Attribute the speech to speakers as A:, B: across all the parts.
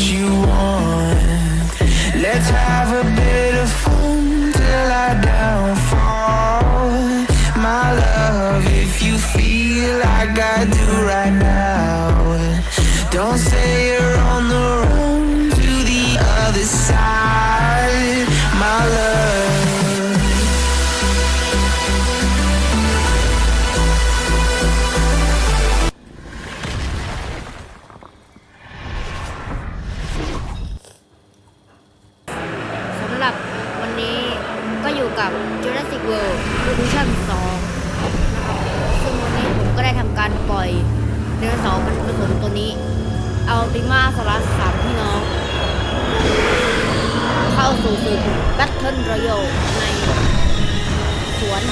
A: you want. Let's have a bit of fun till I downfall. My love, if you feel like I do right now, don't say
B: Battle Royale ในสวน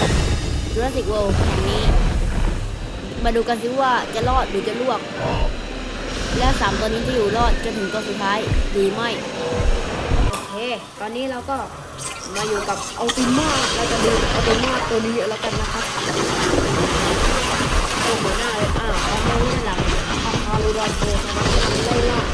B: Jurassic World แห่งนี้ มาดูกันสิว่าจะรอดหรือจะลวกและสามตัวนี้จะอยู่รอดจนถึงตัวสุดท้ายหรือไม่ โอเค ตอนนี้เราก็มาอยู่กับอัลติมาเราจะดูอัลติมาตัวนี้แล้วกันนะครับโอ้โหหน้าเลยอ่าเอามาด้หลังอาคารูรอนโตนะครับไล่ล่า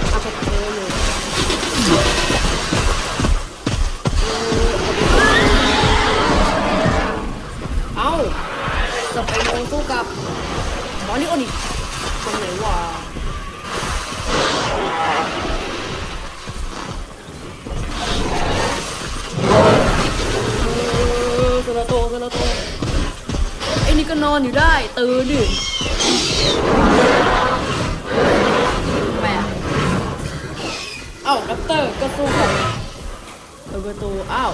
B: แปะเอ้ากัปเตอร์ก็สู้กับเออประตูอ้าว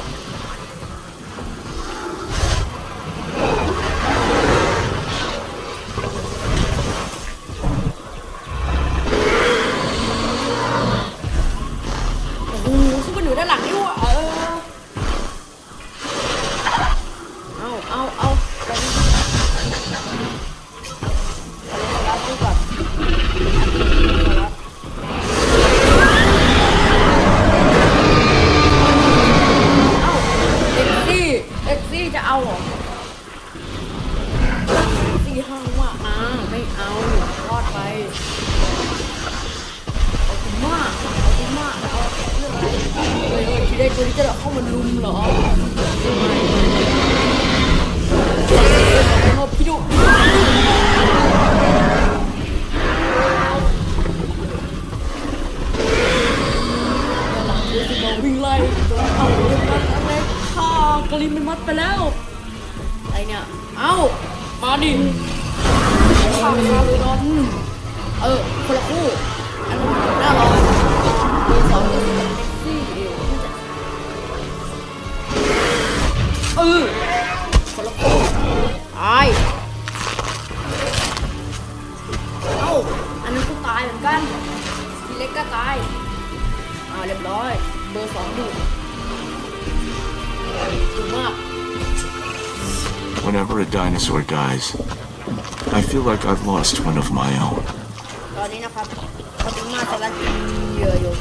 B: ฮ้ยเฮ้ยทีได้ตัวนี้จะเข้ามาลุมเหรอไม่ชอบพี่ดุวิ่งไล่โดนเอาโดนมัดอะไรฆ่ากลินเป็นมัดไปแล้วอะไรเนี่ย เอ้า มาดิฆ่าฆ่าเลยนอน
C: Whenever a dinosaur dies, I feel like I've lost one of my own.
B: ตอนนี้นะครับปฏิมาจะรัดเหยื่ออยู่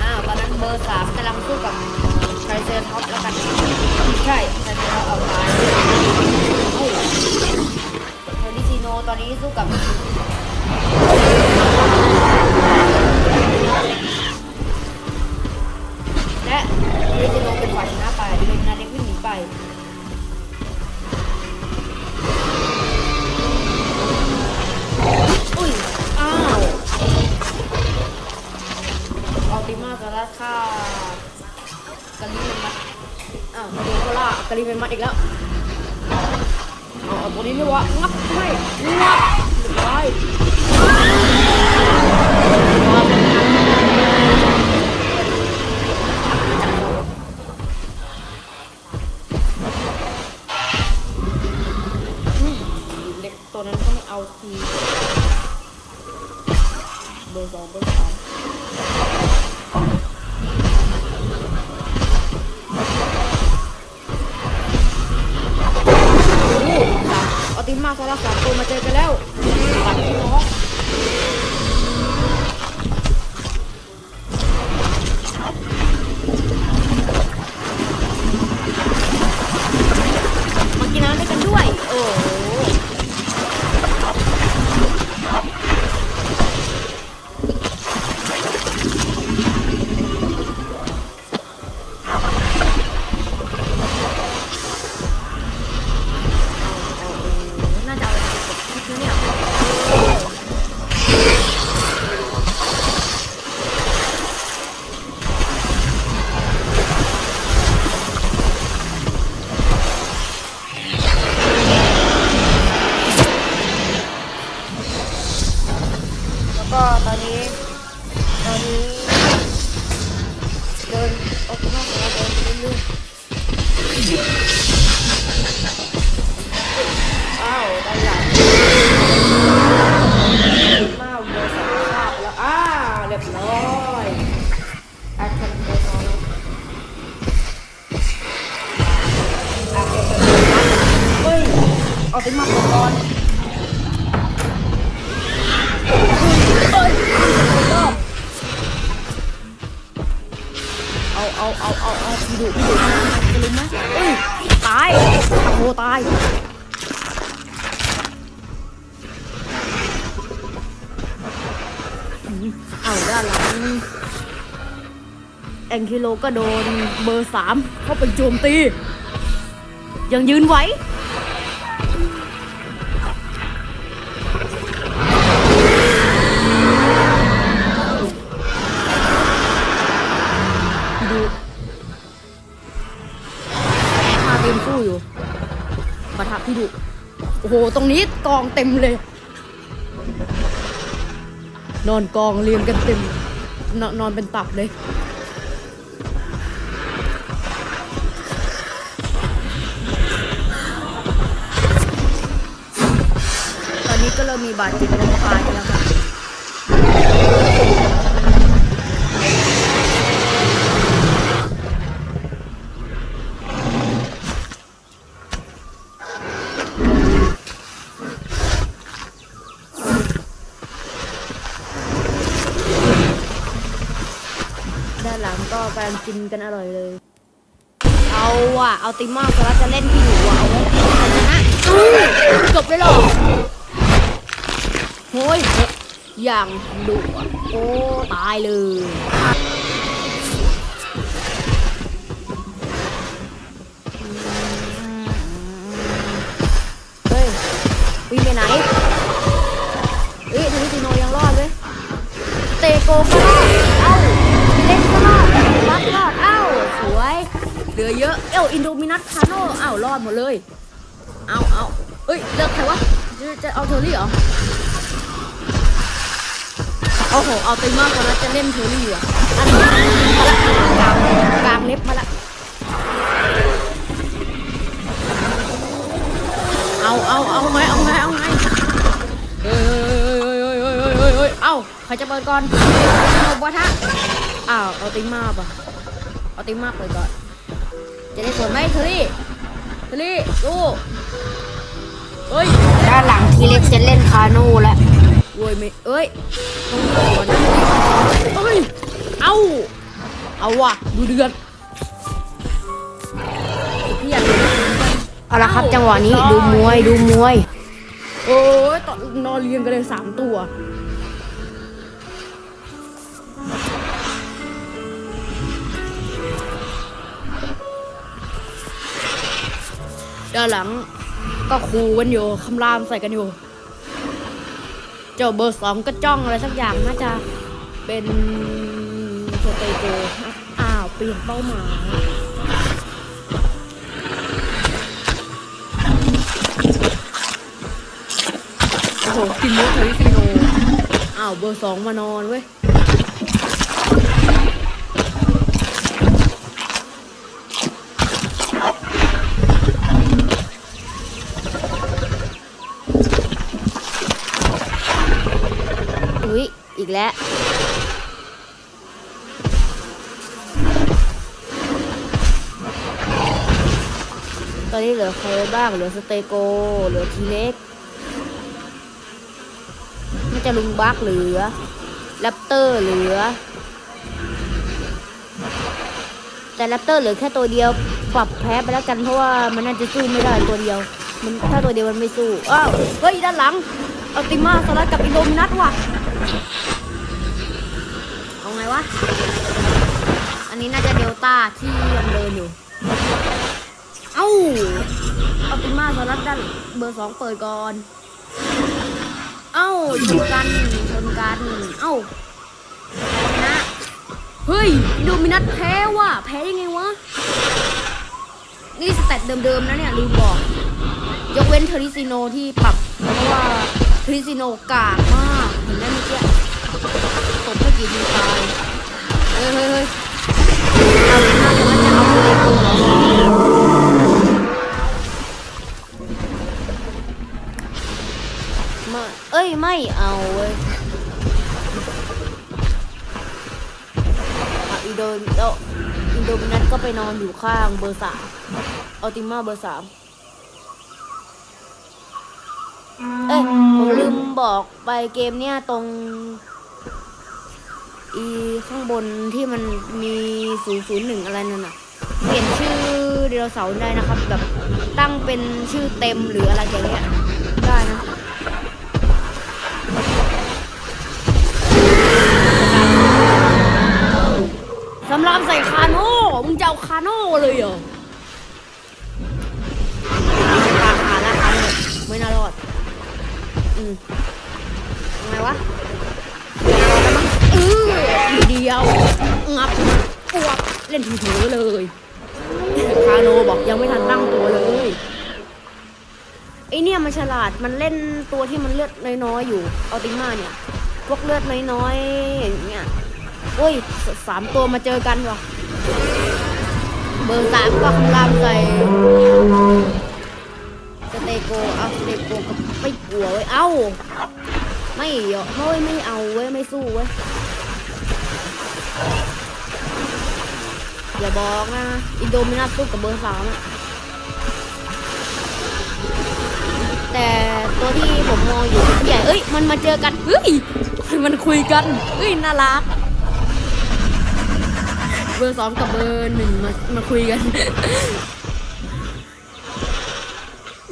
B: อ้าวตอนนั้นเบอร์สามกำลังสู้กับไทรเซอร์ท็อปแล้วกันใช่ไทรเซอร์ท็อปออกมาเอ้าเทอร์ดิซิโนตอนนี้สู้กับและเทอร์ดิซิโนเป็นฝ่ายชนะไปเลยนาเด็กวิ่งหนีไปาสารัสค่ากะลิเป็นมัดอ้าวมาดูโคล่ากะลิเป็นมัดอีกแล้วเอาเอตัวนี้ไม่วะงับไม่งับเรียบร้อย มาสาโซล่าสามตัวมาเจอกันแล้ว ต องคิโลก็โดนเบอร์สามเข้าไปโจมตี ยังยืนไหวพี่ดุมาเต็มสู้อยู่ปะทะพี่ดุโอ้โห ตรงนี้กองเต็มเลย นอนกองเรียงกันเต็มนนอนเป็นตับเลย เริ่มมีบาดเจ็บล้มตายแล้วค่ะด้านหลังก็กำลังกินกันอร่อยเลย เอาว่ะ เอาติมมากสาระจะเล่นพี่อยู่ว่ะเอาไว้ชนะจบเลยหรอ โอ้ยอย่างดุอะโอ้ ตายเลย เฮ้ย วิ่งไปไหน เฮ้ยทวิติโนยังรอดเว้ย เตโกก็รอด เอ้าเล่นก็รอดบักรอด เอ้า สวย เหลือเยอะ เอ้าอินโดมินัสคาโนเอ้ารอดหมดเลย เอาเอาเอ้ย เลือกใครวะ จะจะเอาเทอรี่เหรอ โอ้โห เอาติมากกว่านั้นจะเล่นเทอร์รี่ว่ะอันนี้มาละกลางกลางเล็บมาละ เอาเอาเอาไงเอาไงเอาไงเฮ้ยเฮ้ยเฮ้ยเฮ้ยเฮ้ยเฮ้ยเฮ้ยเอ้าใครจะเปิดก่อนเอาบัวทะอ้าวเอาติมมาป่ะเอาติมมาเปิดก่อน จะได้สวนไหมเทอรี่เทอรี่ดูเฮ้ยด้านหลังทีเล็กจะเล่นคาโน่แล้วโว้ยไม่เอ้ยต้องสวนนะ เอ้ย เอ้าเอาว่ะ ดูเดือดพี่อยากดูเอาละครับจังหวะนี้ดูมวยดูมวย โอ้ยตอนนอนเรียงกันเลยสามตัว ด้านหลังก็คูกันอยู่คำรามใส่กันอยู่ เจ้าเบอร์สองก็จ้องอะไรสักอย่างน่าจะเป็นสเตโกอ้าวเปลี่ยนเป้าหมายโอ้โหกินเยอะเทอริซิโนอ้าวเบอร์สองมานอนเว้ย อุ๊ย อีก แล้ว ตอนนี้เหลือใครบ้าง เหลือสเตโก เหลือทีเล็กน่าจะลุงบักเหลือแรปเตอร์เหลือ แต่แรปเตอร์เหลือแค่ตัวเดียว ปรับแพ้ไปแล้วกันเพราะว่ามันน่าจะสู้ไม่ได้ตัวเดียว มันถ้าตัวเดียวมันไม่สู้ อ้าว เฮ้ย ด้านหลังเอาติมาสลัดกับอิโดมินัสว่ะ ไงวะ อันนี้น่าจะเดลต้าที่ยังเดินอยู่ เอ้าเอาติมาสลัดด้านเบอร์สองเปิดก่อน เอ้าชนกันชนกัน เอ้าชนะเฮ้ยอินโดมินัสแพ้ว่ะแพ้ยังไงวะ นี่สแตทเดิมๆนะเนี่ยลืมบอก ยกเว้นเทอริซิโนที่ปรับเพราะว่าเทอริซิโนกากมาก ตบเพื่อกีดีตายเฮ้ยเฮ้ยเฮ้ยอาหน้าจะมาจาเลยกูเหรอมาเอ้ยไม่เอาเว้ยอินโดนแล้อินโดมินัทก็ไปนอนอยู่ข้างเบอร์สามอัลติมาเบอร์สามเอ้ยผมลืมบอกไปเกมเนี้ยตรง อีข้างบนที่มันมีศูนย์ศูนย์หนึ่งอะไรนั่นน่ะ เปลี่ยนชื่อไดโนเสาร์ได้นะครับ แบบตั้งเป็นชื่อเต็มหรืออะไรอย่างเงี้ยได้นะสำรับใส่คาโน่มึงจะเอาคาโน่เลยเหรอปลาขาละคาไม่น่ารอด อืมยังไงวะ เออทีเดียว งับปวกเล่นถือเลยคาโนบอกยังไม่ทันตั้งตัวเลยไอเนี่ยมันฉลาดมันเล่นตัวที่มันเลือดน้อยๆอยู่เอาติมาเนี่ย พวกเลือดน้อยๆอย่างเงี้ยโอ้ยสสามตัวมาเจอกันว่ะ เบอร์สามก็คำรามใส่สเตโกเอาสเตโกก็ไม่กลัวเว้ยเอ้า ไม่เหรอไม่ไม่เอาเว้ยไม่สู้เว้ย อย่าบอกนะ อินโดมินัสสู้กับเบอร์สามอะแต่ตัวที่ผมมองอยู่ใหญ่ เอ้ย มันมาเจอกัน เฮ้ย มันคุยกัน เฮ้ย น่ารัก เบอร์สองกับเบอร์หนึ่งมา มาคุยกัน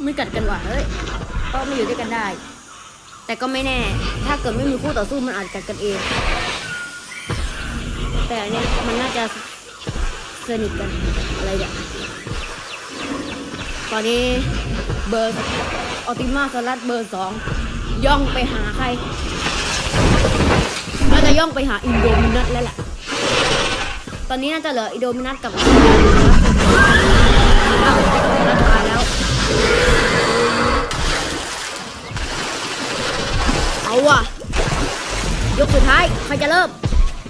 B: ไม่กัดกันว่ะเฮ้ย ก็ไม่อยู่ด้วยกันได้ แต่ก็ไม่แน่ ถ้าเกิดไม่มีคู่ต่อสู้มันอาจกัดกันเอง แต่นเนี้ยมันน่าจะ สนิทกันอะไรอย่างตอนนี้เบอร์ออติมาสลัดเบอร์สองย่องไปหาใครน่าจะย่องไปหาอินโดมินัสแล้วแหละตอนนี้น่าจะเหลืออินโดมินัสกับอิโดมินัสอ้วตายแล้วเอาว่ะยกสุดท้ายใครจะเริ่ม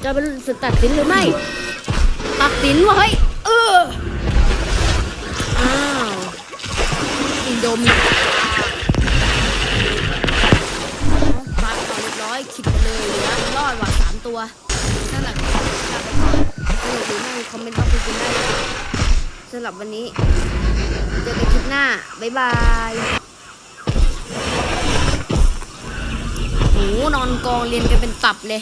B: จะเป็นศึกตัดสินหรือไม่ ตัดสินว่าเฮ้ย เออ อ้าว อินโดมิปัดต่อเรียบร้อยคิดไปเลยเหลือรอดว่ะสามตัวนั่นแหละลาไปก่อนสนุกหรือไม่คอมเมนต์ต้องคุยกันได้สำหรับวันนี้ เจอกันคลิปหน้า บ๊ายบายโหนอนกองเรียนกันเป็นตับเลย